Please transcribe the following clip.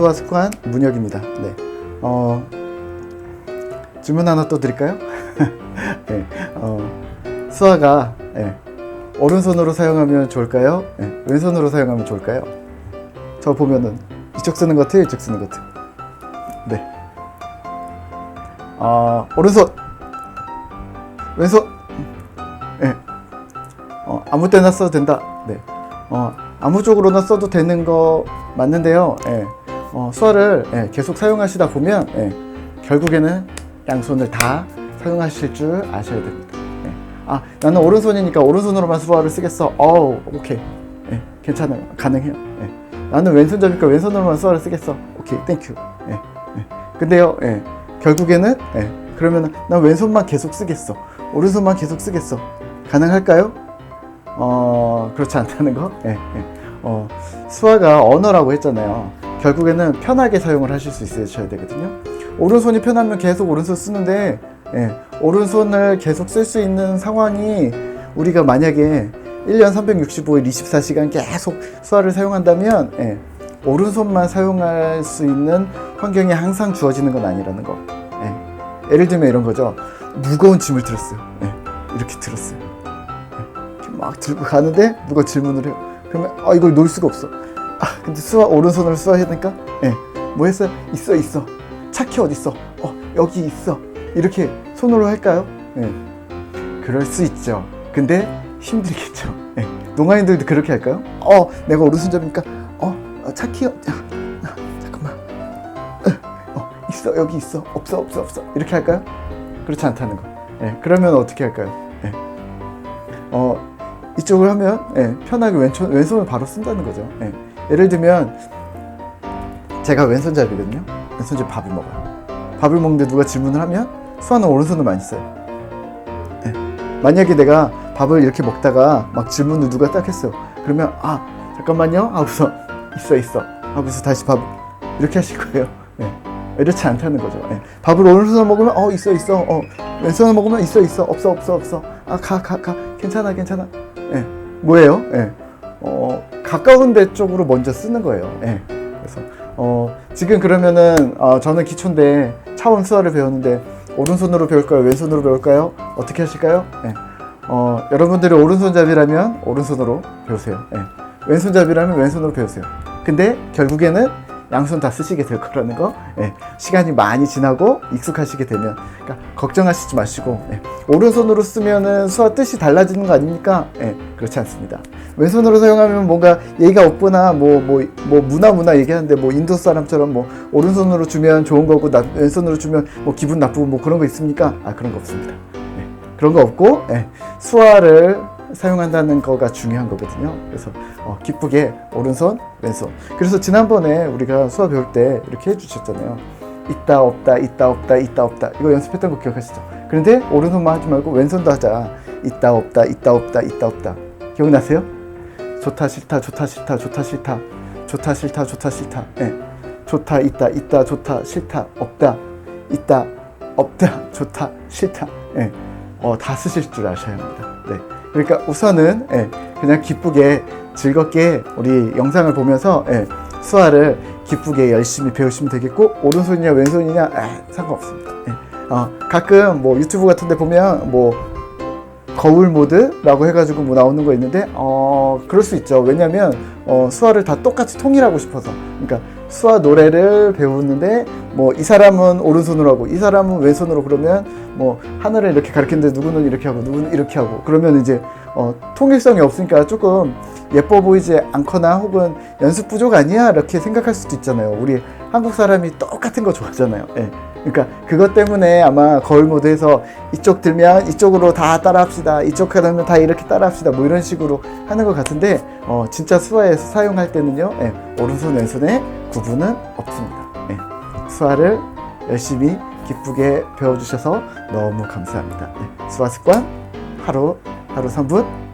수화 습관 문혁입니다. 네. 어, 질문 하나 또 드릴까요? 네. 어, 수화가 네. 오른손으로 사용하면 좋을까요? 네. 왼손으로 사용하면 좋을까요? 저 보면은 이쪽 쓰는 것 같아요, 이쪽 쓰는 것 같아요. 네. 아 오른손, 왼손. 네. 어, 아무 때나 써도 된다. 네. 어, 아무 쪽으로나 써도 되는 거 맞는데요. 예. 어, 수화를 예, 계속 사용하시다 보면 예, 결국에는 양손을 다 사용하실 줄 아셔야 됩니다. 예. 아, 나는 오른손이니까 오른손으로만 수화를 쓰겠어. 어우, 오케이. 예, 괜찮아요. 가능해요. 예. 나는 왼손잡이니까 왼손으로만 수화를 쓰겠어. 오케이, 땡큐. 예, 예. 근데요, 예, 결국에는 예, 그러면 난 왼손만 계속 쓰겠어. 오른손만 계속 쓰겠어. 가능할까요? 어, 그렇지 않다는 거. 예, 예. 어, 수화가 언어라고 했잖아요. 결국에는 편하게 사용을 하실 수 있으셔야 되거든요. 오른손이 편하면 계속 오른손 쓰는데, 예, 오른손을 계속 쓸 수 있는 상황이 우리가 만약에 1년 365일 24시간 계속 수화를 사용한다면, 예, 오른손만 사용할 수 있는 환경이 항상 주어지는 건 아니라는 거. 예. 예를 들면 이런 거죠. 무거운 짐을 들었어요. 예, 이렇게 들었어요. 이렇게 막 들고 가는데 누가 질문을 해요. 그러면 아 이걸 놓을 수가 없어. 아 근데 수화 오른손으로 수화 해야 되니까 예. 뭐 했어요? 있어 있어. 차키 어디 있어? 어 여기 있어. 이렇게 손으로 할까요? 예. 그럴 수 있죠. 근데 힘들겠죠. 예. 농아인들도 그렇게 할까요? 어 내가 오른손잡이니까 어, 어 차키 어, 야, 야, 잠깐만. 어 있어 여기 있어 없어 없어 없어 이렇게 할까요? 그렇지 않다는 거. 예. 그러면 어떻게 할까요? 예. 어 이쪽을 하면 예, 편하게 왼손, 왼손을 바로 쓴다는 거죠. 예. 예를 들면 제가 왼손잡이거든요. 왼손잡이 밥을 먹어요. 밥을 먹는데 누가 질문을 하면 수아는 오른손을 많이 써요. 예. 만약에 내가 밥을 이렇게 먹다가 막 질문을 누가 딱 했어요. 그러면 아 잠깐만요 하고서 있어 있어 하고서 다시 밥 이렇게 하실 거예요. 예. 이렇지 않다는 거죠. 예. 밥을 오른손으로 먹으면 어 있어 있어 어 왼손으로 먹으면 있어 있어 없어 없어 없어 아 가 가가 괜찮아 괜찮아 예. 뭐예요? 예. 어, 가까운 데 쪽으로 먼저 쓰는 거예요. 예. 그래서 어, 지금 그러면은 어, 저는 기초인데 차원 수화를 배웠는데 오른손으로 배울까요? 왼손으로 배울까요? 어떻게 하실까요? 예. 어, 여러분들이 오른손잡이라면 오른손으로 배우세요. 예. 왼손잡이라면 왼손으로 배우세요. 근데 결국에는 양손 다 쓰시게 될 거라는 거 예, 시간이 많이 지나고 익숙하시게 되면 그러니까 걱정하시지 마시고 예, 오른손으로 쓰면은 수와 뜻이 달라지는 거 아닙니까? 예, 그렇지 않습니다. 왼손으로 사용하면 뭔가 예의가 없거나 뭐뭐 뭐 문화 문화 얘기하는데 뭐 인도 사람처럼 뭐 오른손으로 주면 좋은 거고 나, 왼손으로 주면 뭐 기분 나쁘고 뭐 그런 거 있습니까? 아 그런 거 없습니다. 예, 그런 거 없고 예, 수화를 사용한다는 거가 중요한 거거든요. 그래서 어, 기쁘게 오른손, 왼손. 그래서 지난번에 우리가 수화 배울 때 이렇게 해주셨잖아요. 있다 없다 있다 없다 있다 없다 이거 연습했던 거 기억하시죠? 그런데 오른손만 하지 말고 왼손도 하자. 있다 없다 있다 없다 있다 없다 기억나세요? 좋다 싫다 좋다 싫다 좋다 싫다 좋다 싫다 좋다 싫다 예. 좋다 있다 있다 좋다 싫다 없다 있다 없다 좋다 싫다 예. 어, 다 쓰실 줄 아셔야 합니다. 네. 그러니까 우선은 예, 그냥 기쁘게 즐겁게 우리 영상을 보면서 예, 수화를 기쁘게 열심히 배우시면 되겠고 오른손이냐 왼손이냐 에, 상관없습니다. 예. 어, 가끔 뭐 유튜브 같은데 보면 뭐 거울 모드라고 해가지고 뭐 나오는 거 있는데 어 그럴 수 있죠. 왜냐면 어, 수화를 다 똑같이 통일하고 싶어서. 그러니까 수화 노래를 배우는데 뭐 이 사람은 오른손으로 하고 이 사람은 왼손으로 그러면 뭐 하늘을 이렇게 가리키는데 누구는 이렇게 하고 누구는 이렇게 하고 그러면 이제 어, 통일성이 없으니까 조금 예뻐 보이지 않거나 혹은 연습 부족 아니야 이렇게 생각할 수도 있잖아요. 우리 한국 사람이 똑같은 거 좋아하잖아요. 예. 그러니까 그것 때문에 아마 거울 모드에서 이쪽 들면 이쪽으로 다 따라합시다. 이쪽 하면 다 이렇게 따라합시다. 뭐 이런 식으로 하는 것 같은데 어, 진짜 수화에서 사용할 때는요. 예, 오른손 왼손에 구분은 없습니다. 예, 수화를 열심히 기쁘게 배워주셔서 너무 감사합니다. 예, 수화 습관 하루 하루 3분